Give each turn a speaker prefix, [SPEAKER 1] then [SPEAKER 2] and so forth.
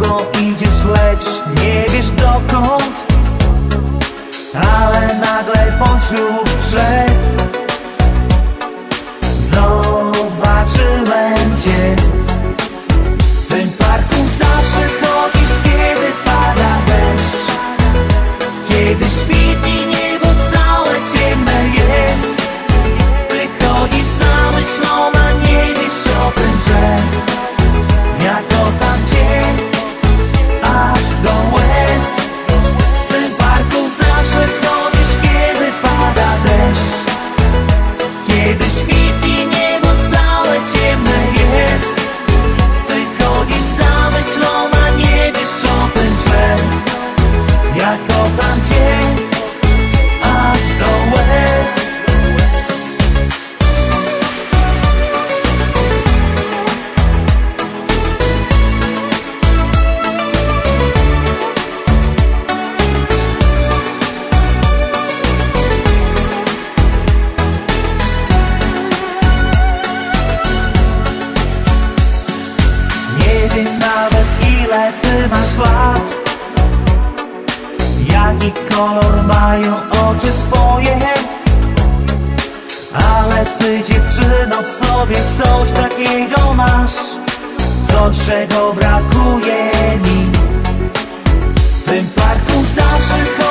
[SPEAKER 1] drogą idziesz, lecz nie wiesz dokąd. Ale nagle pośród drzew masz lat? Jaki kolor mają oczy twoje? Ale ty dziewczyno w sobie coś takiego masz Co czego brakuje mi W tym parku zawsze chodzę